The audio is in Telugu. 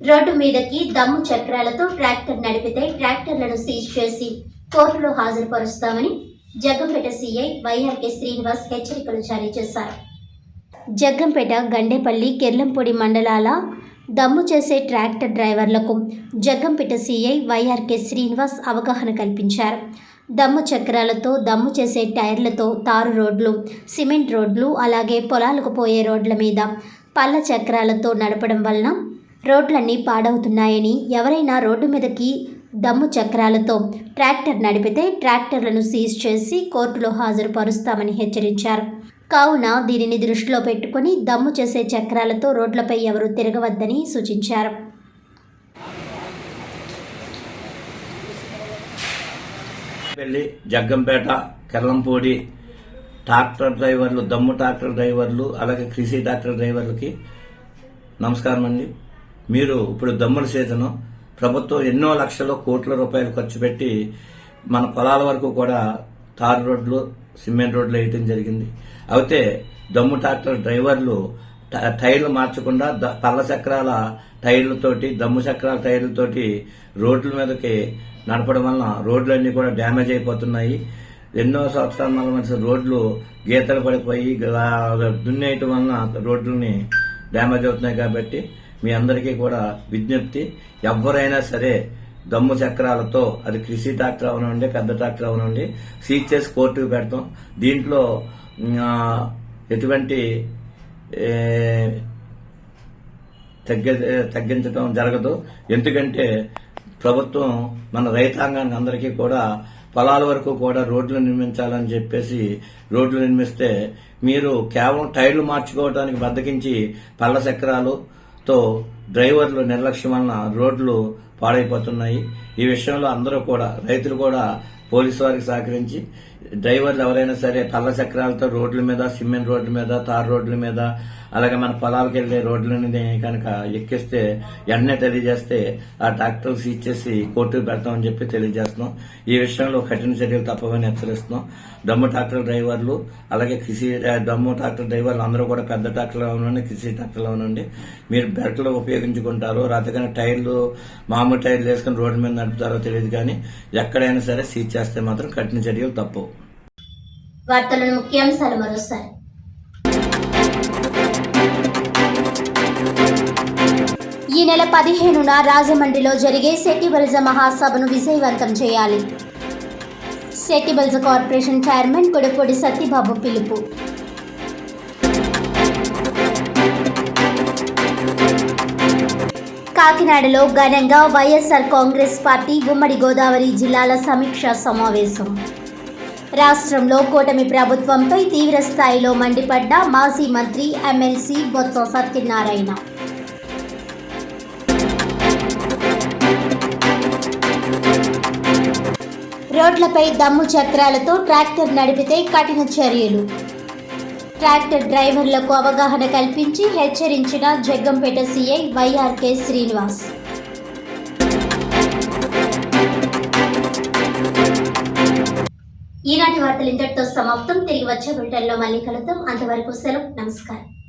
రోడ్డు మీదకి దమ్ము చక్రాలతో ట్రాక్టర్ నడిపితే ట్రాక్టర్లను సీజ్ చేసి కోర్టులో హాజరుపరుస్తామని జగ్గంపేట సీఐ వైఆర్కే శ్రీనివాస్ హెచ్చరికలు జారీ చేశారు. జగ్గంపేట గండేపల్లి కెర్లంపొడి మండలాల దమ్ము చేసే ట్రాక్టర్ డ్రైవర్లకు జగ్గంపేట సీఐ వైఆర్కే శ్రీనివాస్ అవగాహన కల్పించారు. దమ్ము చక్రాలతో దమ్ము చేసే టైర్లతో తారు రోడ్లు సిమెంట్ రోడ్లు అలాగే పొలాలకు పోయే రోడ్ల మీద పళ్ళ చక్రాలతో నడపడం వలన రోడ్లన్నీ పాడవుతున్నాయని ఎవరైనా రోడ్డు మీదకి దమ్ము చక్రాలతో ట్రాక్టర్ నడిపితే ట్రాక్టర్లను సీజ్ చేసి కోర్టులో హాజరుపరుస్తామని హెచ్చరించారు. కావున దీనిని దృష్టిలో పెట్టుకుని దమ్ము చేసే చక్రాలతో రోడ్లపై ఎవరూ తిరగవద్దని సూచించారు. పెళ్ళి జగ్గంపేట కెల్లంపూడి ట్రాక్టర్ డ్రైవర్లు దమ్ము ట్రాక్టర్ డ్రైవర్లు అలాగే కృషి ట్రాక్టర్ డ్రైవర్లకి నమస్కారం అండి మీరు ఇప్పుడు దమ్ముల సీజను ప్రభుత్వం ఎన్నో లక్షల కోట్ల రూపాయలు ఖర్చు పెట్టి మన పొలాల వరకు కూడా తారు రోడ్లు సిమెంట్ రోడ్లు వేయటం జరిగింది. అయితే దమ్ము ట్రాక్టర్ డ్రైవర్లు టైర్లు మార్చకుండా ద- పళ్ళ చక్రాల టైర్లతోటి దమ్ము చక్రాల టైర్లతోటి రోడ్ల మీదకి నడపడం వలన రోడ్లన్నీ కూడా డ్యామేజ్ అయిపోతున్నాయి. ఎన్నో సంవత్సరాల మళ్ళీ రోడ్లు గీతలు పడిపోయి గ- దున్నేయటం వలన రోడ్లని డ్యామేజ్ అవుతున్నాయి కాబట్టి మీ అందరికీ కూడా విజ్ఞప్తి. ఎవరైనా సరే దమ్ము చక్రాలతో అది కృషి ట్రాక్టర్ అవనండి పెద్ద ట్రాక్టర్ అవనండి సీజ్ చేసి కోర్టుకు పెడతాం. దీంట్లో ఎటువంటి తగ్గ తగ్గించడం జరగదు. ఎందుకంటే ప్రభుత్వం మన రైతాంగానికి అందరికీ కూడా పొలాల వరకు కూడా రోడ్లు నిర్మించాలని చెప్పేసి రోడ్లు నిర్మిస్తే మీరు కేవలం టైర్లు మార్చుకోవడానికి బద్దకించి పళ్ళ చక్రాలు తో డ్రైవర్లు నిర్లక్ష్యం వలన రోడ్లు పాడైపోతున్నాయి. ఈ విషయంలో అందరూ కూడా రైతులు కూడా పోలీసు వారికి సహకరించి డ్రైవర్లు ఎవరైనా సరే పళ్ళ చక్రాలతో రోడ్ల మీద సిమెంట్ రోడ్ల మీద తార్ రోడ్ల మీద అలాగే మన పొలాలకు వెళ్ళే రోడ్లని కనుక ఎక్కిస్తే వెంటనే తెలియజేస్తే ఆ ట్రాక్టర్ సీజ్ చేసి కోర్టుకు పెడతామని చెప్పి తెలియజేస్తున్నాం. ఈ విషయంలో కఠిన చర్యలు తప్పవని హెచ్చరిస్తున్నాం. దమ్ము ట్రాక్టర్ డ్రైవర్లు అలాగే కృషి దమ్ము ట్రాక్టర్ డ్రైవర్లు అందరూ కూడా పెద్ద ట్రాక్టర్లో ఉండండి కృషి ట్రాక్టర్లో ఉండండి మీరు బెల్ట్లు ఉపయోగించుకుంటారో రాతగానే టైర్లు మామూలు టైర్లు వేసుకుని రోడ్డు మీద నడుపుతారో తెలియదు కానీ ఎక్కడైనా సరే సీజ్ చేస్తే మాత్రం కఠిన చర్యలు తప్పవు వార్తలను ముఖ్యాంశాలు మరోసారి. ఈ నెల పదిహేనున రాజమండ్రిలో జరిగే సెటిబల్జ మహాసభను విజయవంతం చేయాలి. సెటిబల్జ కార్పొరేషన్ చైర్మన్ కొడపూడి సత్యబాబు పిలుపు. కాకినాడలో ఘనంగా వైఎస్ఆర్ కాంగ్రెస్ పార్టీ ఉమ్మడి గోదావరి జిల్లాల సమీక్షా సమావేశం. రాష్ట్రంలో కూటమి ప్రభుత్వంపై తీవ్ర స్థాయిలో మండిపడ్డ మాజీ మంత్రి ఎమ్మెల్సీ బొత్స సత్యనారాయణ. రోడ్లపై దమ్ము చక్రాలతో ట్రాక్టర్ నడిపితే కఠిన చర్యలు. ట్రాక్టర్ డ్రైవర్లకు అవగాహన కల్పించి హెచ్చరించిన జగ్గంపేట సీఐ వైఆర్కే శ్రీనివాస్. ఈనాటి వార్తలు ఇంతటితో సమాప్తం. తిరిగి వచ్చే బులెటిన్లో మళ్ళీ కలుద్దాం. అంతవరకు సెలవు. నమస్కారం.